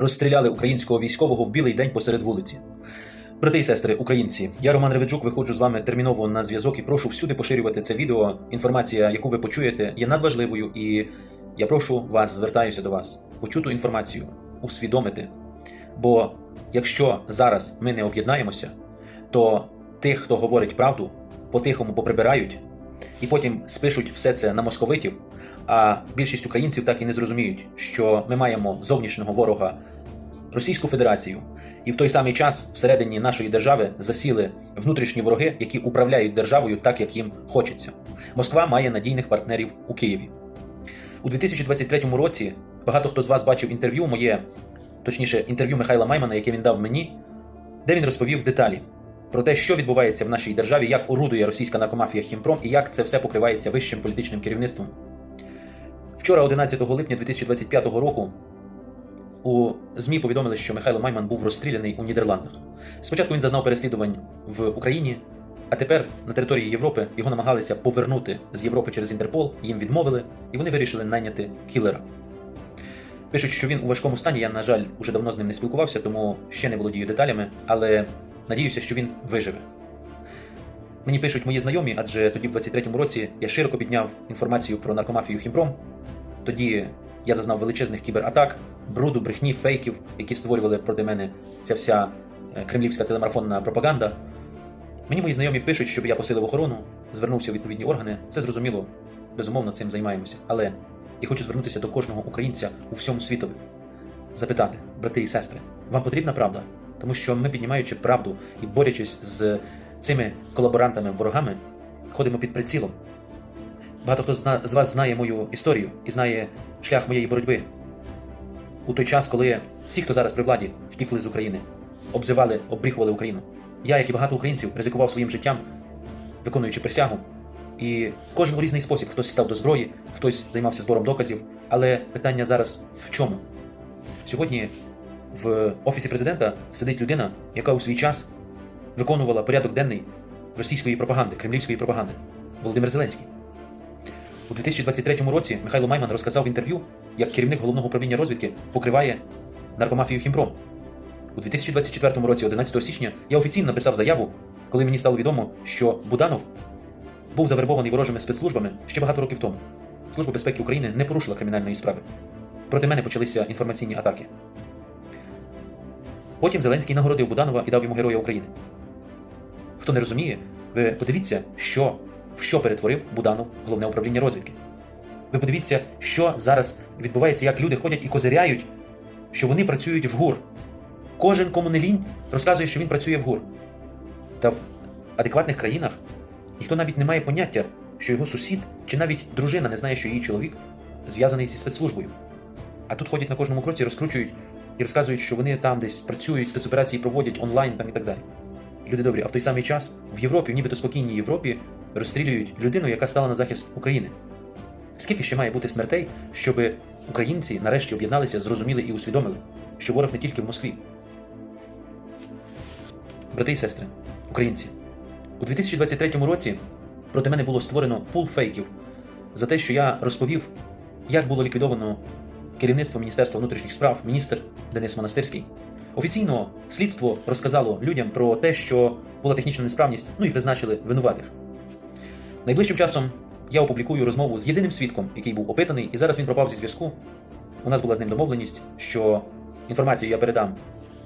розстріляли українського військового в білий день посеред вулиці. Брати і сестри, українці, я Роман Реведжук, виходжу з вами терміново на зв'язок і прошу всюди поширювати це відео. Інформація, яку ви почуєте, є надважливою, і я прошу вас, звертаюся до вас, почуту інформацію, усвідомити. Бо якщо зараз ми не об'єднаємося, то тих, хто говорить правду, по-тихому поприбирають і потім спишуть все це на московитів. А більшість українців так і не зрозуміють, що ми маємо зовнішнього ворога Російську Федерацію, і в той самий час всередині нашої держави засіли внутрішні вороги, які управляють державою так, як їм хочеться. Москва має надійних партнерів у Києві. У 2023 році багато хто з вас бачив інтерв'ю моє, точніше, інтерв'ю Михайла Маймана, яке він дав мені, де він розповів деталі про те, що відбувається в нашій державі, як орудує російська наркомафія Хімпром і як це все покривається вищим політичним керівництвом. Вчора, 11 липня 2025 року, у ЗМІ повідомили, що Михайло Майман був розстріляний у Нідерландах. Спочатку він зазнав переслідувань в Україні, а тепер на території Європи його намагалися повернути з Європи через Інтерпол, їм відмовили, і вони вирішили найняти кілера. Пишуть, що він у важкому стані. Я, на жаль, уже давно з ним не спілкувався, тому ще не володію деталями, але надіюся, що він виживе. Мені пишуть мої знайомі, адже тоді, в 23-му році, я широко підняв інформацію про наркомафію Хімпром. Тоді я зазнав величезних кібератак, бруду, брехні, фейків, які створювали проти мене ця вся е, кремлівська телемарафонна пропаганда. Мені мої знайомі пишуть, щоб я посилив охорону, звернувся у відповідні органи. Це зрозуміло, безумовно, цим займаємося. Але я хочу звернутися до кожного українця у всьому світові, запитати, брати і сестри, вам потрібна правда? Тому що ми, піднімаючи правду і борючись з цими колаборантами, ворогами, ходимо під прицілом. Багато хто з вас знає мою історію і знає шлях моєї боротьби. У той час, коли ті, хто зараз при владі, втікли з України, обзивали, обріхували Україну. Я, як і багато українців, ризикував своїм життям, виконуючи присягу. І кожен у різний спосіб хтось став до зброї, хтось займався збором доказів. Але питання зараз в чому? Сьогодні в офісі президента сидить людина, яка у свій час виконувала порядок денний російської пропаганди, кремлівської пропаганди Володимир Зеленський. У 2023 році Михайло Майман розказав в інтерв'ю, як керівник головного управління розвідки покриває наркомафію Хімпром. У 2024 році, 11 січня, я офіційно написав заяву, коли мені стало відомо, що Буданов був завербований ворожими спецслужбами ще багато років тому. Служба безпеки України не порушила кримінальної справи. Проти мене почалися інформаційні атаки. Потім Зеленський нагородив Буданова і дав йому Героя України. Хто не розуміє, ви подивіться, що, в що перетворив Буданов головне управління розвідки. Ви подивіться, що зараз відбувається, як люди ходять і козиряють, що вони працюють в ГУР. Кожен кому не лінь розказує, що він працює в ГУР. Та в адекватних країнах ніхто навіть не має поняття, що його сусід чи навіть дружина не знає, що її чоловік зв'язаний зі спецслужбою. А тут ходять на кожному кроці, розкручують і розказують, що вони там десь працюють, спецоперації проводять онлайн там і так далі. Люди добрі, а в той самий час в Європі, в нібито спокійній Європі, розстрілюють людину, яка стала на захист України. Скільки ще має бути смертей, щоб українці нарешті об'єдналися, зрозуміли і усвідомили, що ворог не тільки в Москві. Брати і сестри, українці, у 2023 році проти мене було створено пул фейків за те, що я розповів, як було ліквідовано керівництво Міністерства внутрішніх справ, міністр Денис Монастирський. Офіційно слідство розказало людям про те, що була технічна несправність, ну і призначили винуватих. Найближчим часом я опублікую розмову з єдиним свідком, який був опитаний, і зараз він пропав зі зв'язку. У нас була з ним домовленість, що інформацію я передам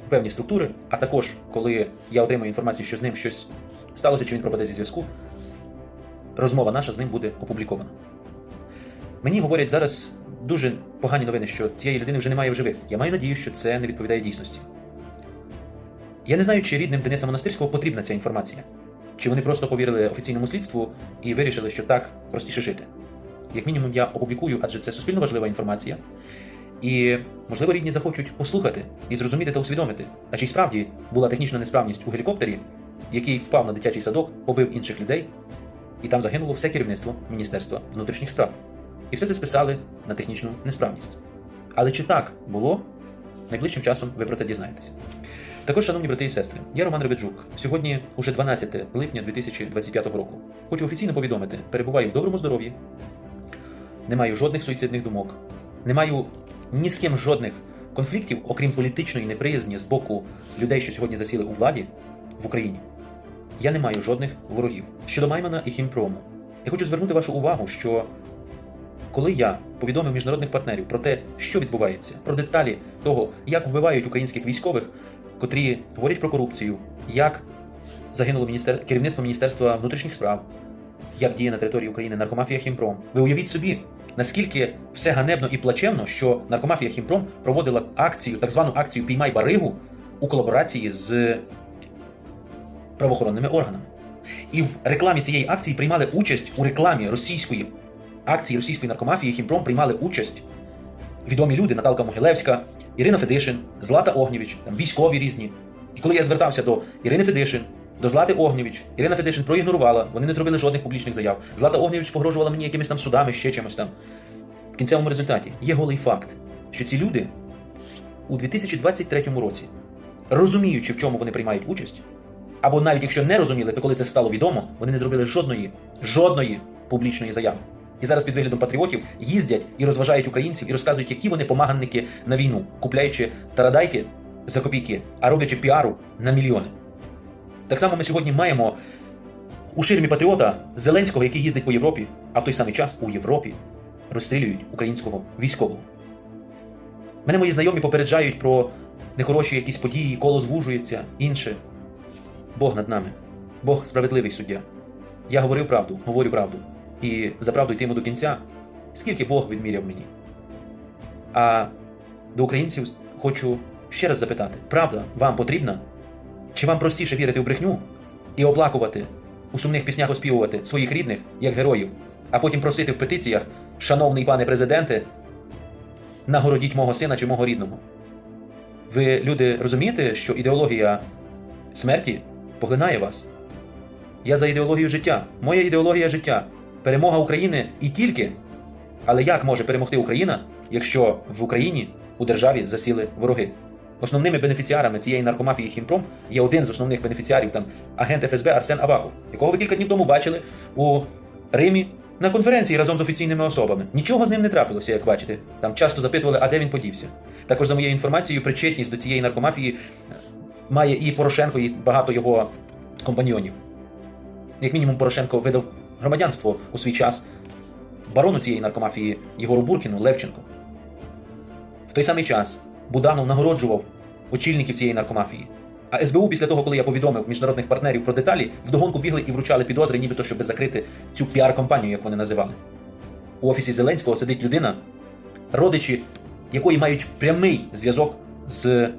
в певні структури, а також, коли я отримаю інформацію, що з ним щось сталося, чи він пропаде зі зв'язку, розмова наша з ним буде опублікована. Мені говорять зараз дуже погані новини, що цієї людини вже немає в живих. Я маю надію, що це не відповідає дійсності. Я не знаю, чи рідним Дениса Монастирського потрібна ця інформація, чи вони просто повірили офіційному слідству і вирішили, що так простіше жити. Як мінімум, я опублікую, адже це суспільно важлива інформація. І, можливо, рідні захочуть послухати і зрозуміти та усвідомити, а чи справді була технічна несправність у гелікоптері, який впав на дитячий садок, побив інших людей, і там загинуло все керівництво Міністерства внутрішніх справ. І все це списали на технічну несправність. Але чи так було, найближчим часом ви про це дізнаєтесь. Також, шановні брати і сестри, я Роман Реведжук. Сьогодні уже 12 липня 2025 року. Хочу офіційно повідомити: перебуваю в доброму здоров'ї, не маю жодних суїцидних думок, не маю ні з ким жодних конфліктів, окрім політичної неприязні з боку людей, що сьогодні засіли у владі в Україні, я не маю жодних ворогів. Щодо Маймана і Хімпрому, я хочу звернути вашу увагу, що коли я повідомив міжнародних партнерів про те, що відбувається, про деталі того, як вбивають українських військових, котрі говорять про корупцію, як загинуло міністер... керівництво Міністерства внутрішніх справ, як діє на території України наркомафія Хімпром. Ви уявіть собі, наскільки все ганебно і плачевно, що наркомафія Хімпром проводила акцію, так звану акцію Піймай баригу у колаборації з правоохоронними органами. І в рекламі цієї акції приймали участь у рекламі російської акції російської наркомафії Хімпром приймали участь відомі люди Наталка Могилевська, Ірина Федишин, Злата Огнєвіч, там військові різні. І коли я звертався до Ірини Федишин, до Злати Огнєвіч, Ірина Федишин проігнорувала, вони не зробили жодних публічних заяв. Злата Огнєвіч погрожувала мені якимись там судами, ще чимось там. В кінцевому результаті є голий факт, що ці люди у 2023 році, розуміючи, в чому вони приймають участь, або навіть якщо не розуміли, то коли це стало відомо, вони не зробили жодної, жодної публічної заяви. І зараз під виглядом патріотів їздять і розважають українців і розказують, які вони помаганники на війну, купляючи тарадайки за копійки, а роблячи піару на мільйони. Так само ми сьогодні маємо у ширмі патріота Зеленського, який їздить по Європі, а в той самий час у Європі розстрілюють українського військового. Мене мої знайомі попереджають про нехороші якісь події, коло звужується, інше. Бог над нами. Бог справедливий суддя. Я говорив правду, говорю правду. І за правду йтиму до кінця, скільки Бог відміряв мені. А до українців хочу ще раз запитати: правда вам потрібна? Чи вам простіше вірити в брехню і оплакувати, у сумних піснях оспівувати своїх рідних як героїв, а потім просити в петиціях, шановний пане президенте, нагородіть мого сина чи мого рідного? Ви, люди, розумієте, що ідеологія смерті поглинає вас? Я за ідеологію життя. Моя ідеологія життя. Перемога України і тільки. Але як може перемогти Україна, якщо в Україні у державі засіли вороги? Основними бенефіціарами цієї наркомафії Хімпром є один з основних бенефіціарів, там агент ФСБ Арсен Аваков, якого ви кілька днів тому бачили у Римі на конференції разом з офіційними особами. Нічого з ним не трапилося, як бачите. Там часто запитували, а де він подівся. Також за моєю інформацією, причетність до цієї наркомафії має і Порошенко, і багато його компаньйонів. Як мінімум, Порошенко видав громадянство у свій час барону цієї наркомафії Єгору Буркіну Левченко. В той самий час Буданов нагороджував очільників цієї наркомафії. А СБУ після того, коли я повідомив міжнародних партнерів про деталі, вдогонку бігли і вручали підозри, нібито щоб закрити цю піар-компанію, як вони називали. У офісі Зеленського сидить людина, родичі якої мають прямий зв'язок з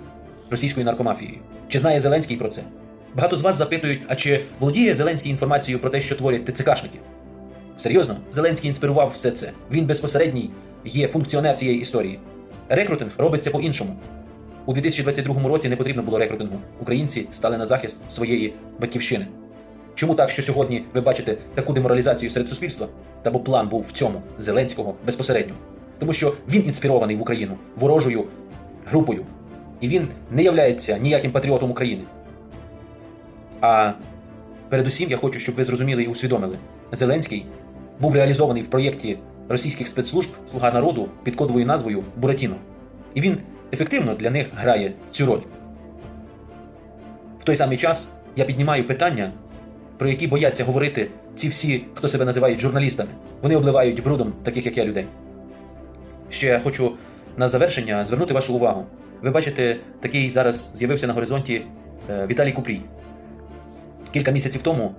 російською наркомафією. Чи знає Зеленський про це? Багато з вас запитують, а чи володіє Зеленський інформацією про те, що творять ТЦКшники? Серйозно, Зеленський інспірував все це. Він безпосередній є функціонер цієї історії. Рекрутинг робиться по-іншому. У 2022 році не потрібно було рекрутингу. Українці стали на захист своєї батьківщини. Чому так, що сьогодні ви бачите таку деморалізацію серед суспільства? Та бо план був в цьому Зеленського безпосередньо. Тому що він інспірований в Україну ворожою групою. І він не являється ніяким патріотом України. А передусім я хочу, щоб ви зрозуміли і усвідомили: Зеленський був реалізований в проєкті російських спецслужб Слуга народу під кодовою назвою Буратіно. І він ефективно для них грає цю роль. В той самий час я піднімаю питання, про які бояться говорити ці всі, хто себе називають журналістами. Вони обливають брудом таких, як я, людей. Ще я хочу на завершення звернути вашу увагу. Ви бачите, такий зараз з'явився на горизонті е, Віталій Купрій. Кілька місяців тому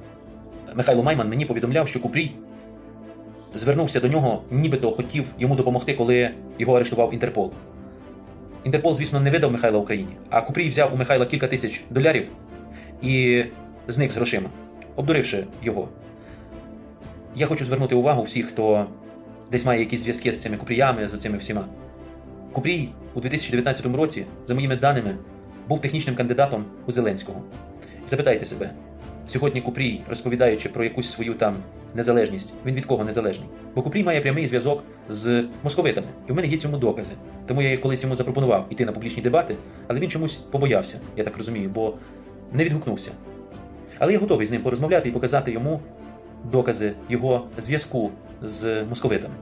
Михайло Майман мені повідомляв, що Купрій звернувся до нього, нібито хотів йому допомогти, коли його арештував Інтерпол. Інтерпол, звісно, не видав Михайла Україні, а Купрій взяв у Михайла кілька тисяч долярів і зник з грошима, обдуривши його. Я хочу звернути увагу всіх, хто десь має якісь зв'язки з цими Купріями, з цими всіма. Купрій у 2019 році, за моїми даними, був технічним кандидатом у Зеленського. Запитайте себе, сьогодні Купрій, розповідаючи про якусь свою там незалежність, він від кого незалежний? Бо Купрій має прямий зв'язок з московитами, і в мене є цьому докази. Тому я колись йому запропонував іти на публічні дебати, але він чомусь побоявся, я так розумію, бо не відгукнувся. Але я готовий з ним порозмовляти і показати йому докази його зв'язку з московитами.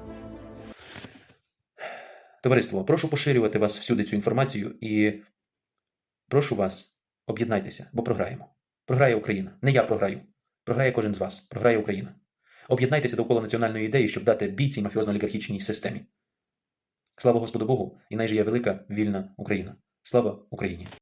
Товариство, прошу поширювати вас всюди цю інформацію і прошу вас, об'єднайтеся, бо програємо. Програє Україна. Не я програю. Програє кожен з вас. Програє Україна. Об'єднайтеся довкола національної ідеї, щоб дати бій цій мафіозно-олігархічній системі. Слава Господу Богу, і найже є велика вільна Україна. Слава Україні!